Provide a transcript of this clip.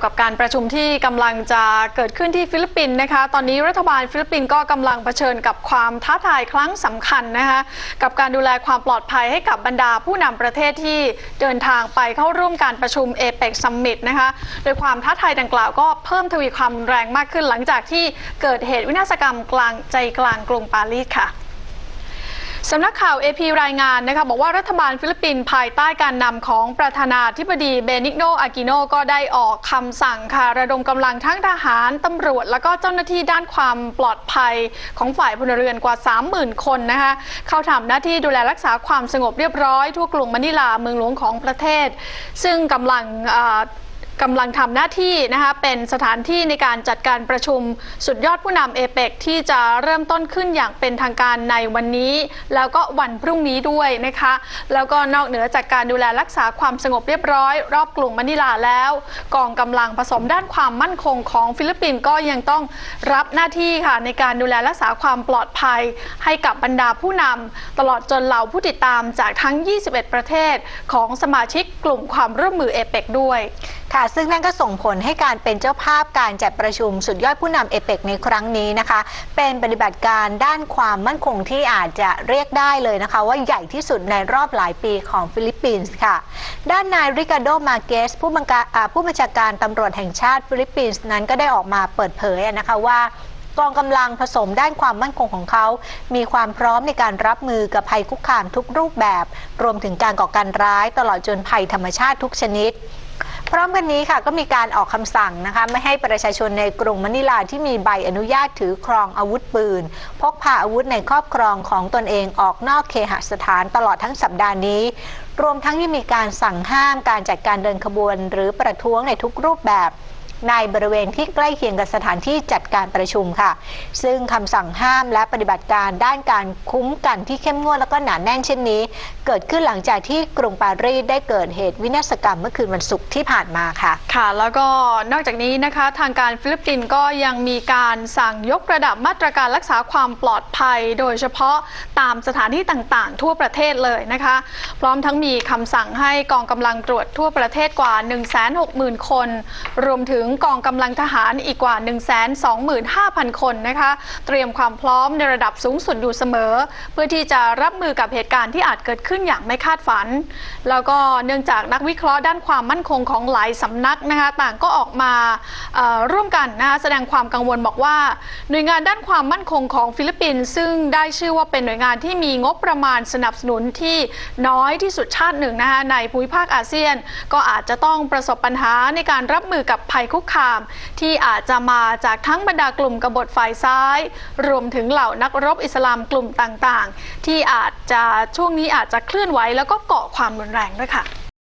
ยวกับการประชุมที่กำลังจะเกิดขึ้นที่ฟิลิปปินส์นะคะ ตอนนี้รัฐบาลฟิลิปปินส์ก็กำลังเผชิญกับความท้าทายครั้งสำคัญนะคะ กับการดูแลความปลอดภัยให้กับบรรดาผู้นำประเทศที่เดินทางไปเข้าร่วมการประชุมเอเปกซัมมิตนะคะ โดยความท้าทายดังกล่าวก็เพิ่มทวีความแรงมากขึ้นหลังจากที่เกิดเหตุวินาศกรรมกลางใจกลางกรุงปารีสค่ะ สำนักข่าว AP รายงานนะคะบอกว่ารัฐบาลฟิลิปปินส์ภายใต้การนำของประธานาธิบดีเบนิกโนอากิโนก็ได้ออกคำสั่งค่ะระดมกำลังทั้งทหารตำรวจ แล้วก็เจ้าหน้าที่ด้านความปลอดภัยของฝ่ายพลเรือนกว่า 30,000 คนนะคะเข้าทำหน้าที่ดูแลรักษาความสงบเรียบร้อยทั่วกรุงมะนิลาเมืองหลวงของประเทศ ซึ่งกำลังอ่อ กำลังทำหน้าที่นะคะเป็นสถานที่ในการจัดการประชุมสุดยอดผู้นำเอเปกที่จะเริ่มต้นขึ้นอย่างเป็นทางการในวันนี้ แล้วก็วันพรุ่งนี้ด้วยนะคะ แล้วก็นอกเหนือจากการดูแลรักษาความสงบเรียบร้อย รอบกรุงมะนิลาแล้ว กองกำลังผสมด้านความมั่นคงของฟิลิปปินส์ก็ยังต้องรับหน้าที่ค่ะในการดูแลรักษาความปลอดภัย ให้กับบรรดาผู้นำตลอดจนเหล่าผู้ติดตามจากทั้ง 21 ประเทศของสมาชิกกลุ่มความร่วมมือเอเปกด้วย ค่ะ ซึ่งนั่นก็ส่งผลให้การเป็นเจ้าภาพการจัดประชุมสุดยอดผู้นำเอเปกในครั้งนี้นะคะ เป็นปฏิบัติการด้านความมั่นคงที่อาจจะเรียกได้เลยนะคะ ว่าใหญ่ที่สุดในรอบหลายปีของฟิลิปปินส์ค่ะ ด้านนายริคาโดมาเกสผู้บังการอ่าผู้บัญชาการตำรวจแห่งชาติฟิลิปปินส์นั้นก็ได้ออกมาเปิดเผยนะคะว่ากองกำลังผสมด้านความมั่นคงของเขา มีความพร้อมในการรับมือกับภัยคุกคามทุกรูปแบบ รวมถึงการก่อการร้ายตลอดจนภัยธรรมชาติทุกชนิด พร้อมกันนี้ค่ะก็มีการออกคำสั่งนะคะไม่ให้ประชาชนในกรุงมะนิลาที่มีใบอนุญาตถือครองอาวุธปืน พกพาอาวุธในครอบครองของตนเองออกนอกเคหสถานตลอดทั้งสัปดาห์นี้ รวมทั้งยังมีการสั่งห้ามการจัดการเดินขบวน หรือประท้วงในทุกรูปแบบ ในบริเวณที่ใกล้เคียงกับสถานที่จัดการประชุมค่ะ ซึ่งคำสั่งห้ามและปฏิบัติการด้านการคุ้มกันที่เข้มงวดแล้วก็หนาแน่นเช่นนี้ เกิดขึ้นหลังจากที่กรุงปารีสได้เกิดเหตุวินาศกรรมเมื่อคืนวันศุกร์ที่ผ่านมาค่ะ ค่ะ แล้วก็นอกจากนี้นะคะทางการฟิลิปปินส์ก็ยังมีการสั่งยกระดับมาตรการรักษาความปลอดภัย โดยเฉพาะตามสถานที่ต่างๆ ทั่วประเทศเลยนะคะ พร้อมทั้งมีคำสั่งให้กองกำลังตรวจทั่วประเทศกว่า 160,000 คน รวมถึงกองกำลังทหารอีกกว่า 125,000 คนนะคะ เตรียมความพร้อมในระดับสูงสุดอยู่เสมอ เพื่อที่จะรับมือกับเหตุการณ์ที่อาจเกิดขึ้นอย่างไม่คาดฝัน แล้วก็เนื่องจากนักวิเคราะห์ด้านความมั่นคงของหลายสำนักนะคะต่างก็ออกมาร่วมกันนะคะแสดงความกังวลบอกว่า หน่วยงานด้านความมั่นคงของฟิลิปปินส์ซึ่งได้ชื่อว่าเป็นหน่วยงานที่มีงบประมาณสนับสนุนที่น้อยที่สุดชาติหนึ่งนะคะในภูมิภาคอาเซียน ก็อาจจะต้องประสบปัญหาในการรับมือกับภัยคุคุกคาม ที่อาจจะมาจากทั้งบรรดากลุ่มกบฏฝ่ายซ้าย รวมถึงเหล่านักรบอิสลามกลุ่มต่างๆ ที่อาจจะช่วงนี้อาจจะเคลื่อนไหวแล้วก็เกาะความรุนแรงด้วยค่ะ